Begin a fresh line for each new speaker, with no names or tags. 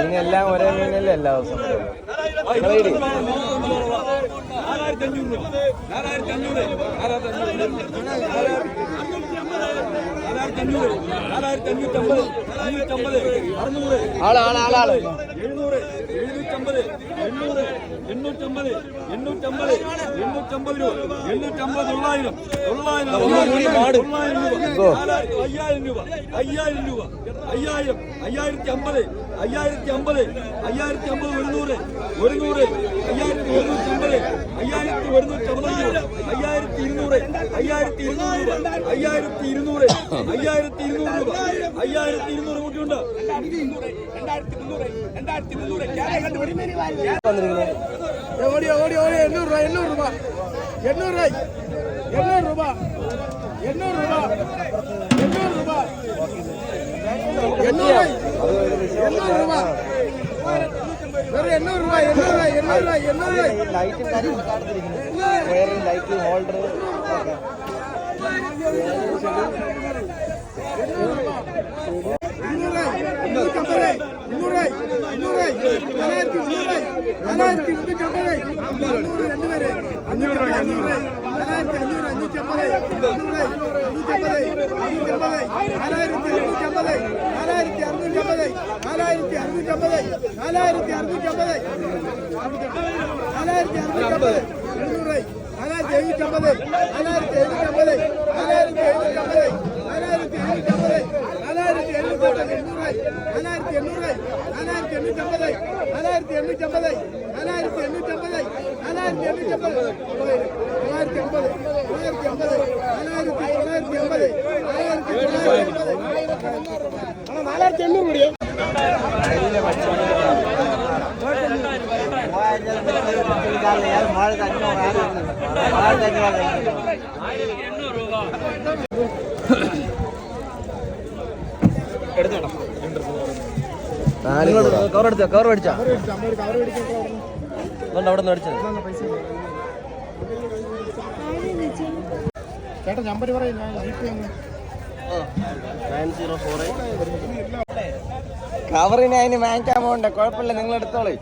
മീനെല്ലാം ഒരേ മീനല്ലേ എല്ലാ ദിവസവും
നാലായിരത്തി അഞ്ഞൂറ് രൂപ നാലായിരത്തി അഞ്ഞൂറ് നാലായിരത്തി അഞ്ഞൂറ് നാലായിരത്തി അഞ്ഞൂറ്റമ്പത് അഞ്ഞൂറ്റമ്പത് അറുന്നൂറ് എഴുന്നൂറ് എഴുന്നൂറ്റമ്പത് എണ്ണൂറ് എണ്ണൂറ്റമ്പത് എണ്ണൂറ്റമ്പത് എണ്ണൂറ്റമ്പത് രൂപ എണ്ണൂറ്റമ്പത് തൊള്ളായിരം തൊള്ളായിരം തൊള്ളായിരം രൂപ അയ്യായിരം രൂപ അയ്യായിരം രൂപ അയ്യായിരം അയ്യായിരത്തി അമ്പത് അയ്യായിരത്തി അമ്പത് അയ്യായിരത്തി അമ്പത് ഒരുന്നൂറ് ഒരുന്നൂറ് അയ്യായിരത്തി ഒരുന്നൂറ്റമ്പത് അയ്യായിരത്തി ഒരുന്നൂറ്റമ്പത് രൂപ അയ്യായിരത്തി ഇരുന്നൂറ് അയ്യായിരത്തി ഇരുന്നൂറ് രൂപ അയ്യായിരത്തി ഇരുന്നൂറ് അയ്യായിരത്തി ഇരുന്നൂറ് രൂപ. അയ്യായിരത്തി ഇരുന്നൂറ് കൂട്ടിയുണ്ട്
ഓടി ഓടി ഓടി എണ്ണൂറ് രൂപ എണ്ണൂറ് രൂപ. എണ്ണൂറ് രൂപ എണ്ണൂറ് രൂപ എണ്ണൂറ് രൂപ എണ്ണൂറ് എണ്ണൂറ് രൂപ വെറും എണ്ണൂറ് രൂപ എണ്ണൂറ് രൂപ എണ്ണൂറ് രൂപ എണ്ണൂറ് രൂപ.
ലൈറ്റും കാര്യങ്ങളും വയറിംഗ് ലൈറ്റ് ഹോൾഡർ
അഞ്ഞൂറ് രൂപ അഞ്ഞൂറ് അഞ്ഞൂറ് നാലായിരത്തി അഞ്ഞൂറ് അഞ്ഞൂറ്റമ്പത് അഞ്ഞൂറ് അഞ്ഞൂറ്റമ്പത് അഞ്ഞൂറ്റമ്പത് നാലായിരത്തി അറുന്നൂറ്റമ്പത് നാലായിരത്തി അറുന്നൂറ്റമ്പത് നാലായിരത്തി അറുന്നൂറ്റമ്പത് നാലായിരത്തി അറുന്നൂറ്റമ്പത് എണ്ണൂറ് നാലായിരത്തി എഴുന്നൂറ്റമ്പത് നാലായിരത്തി എഴുന്നൂറ്റമ്പത് നാലായിരത്തി എഴുന്നൂറ്റമ്പത് നാലായിരത്തി എഴുന്നൂറ്റമ്പത് നാലായിരത്തി എണ്ണൂറ്റമ്പത് എണ്ണൂറ് നാലായിരത്തി എണ്ണൂറ് നാലായിരത്തി എണ്ണൂറ്റമ്പത് നാലായിരത്തി എണ്ണൂറ്റമ്പത് നാലായിരത്തി എണ്ണൂറ്റമ്പത് നാലായിരത്തി എണ്ണൂറ്റമ്പത് തൊള്ളായിരത്തി അമ്പത് തൊള്ളായിരത്തി അമ്പത് നാലായിരത്തി തൊള്ളായിരത്തി അമ്പത് നാലായിരത്തി എണ്ണൂറ് കൂടിയോ?
കവർ എടുത്ത കവർ മേടിച്ചാ അവിടെ നിന്ന് മേടിച്ചത്
ചേട്ടാ നമ്പർ പറയും ഞാൻ
കവറിന് അതിന് വാങ്ങിക്കാൻ പോകണ്ട കുഴപ്പമില്ല നിങ്ങൾ എടുത്തോളേ.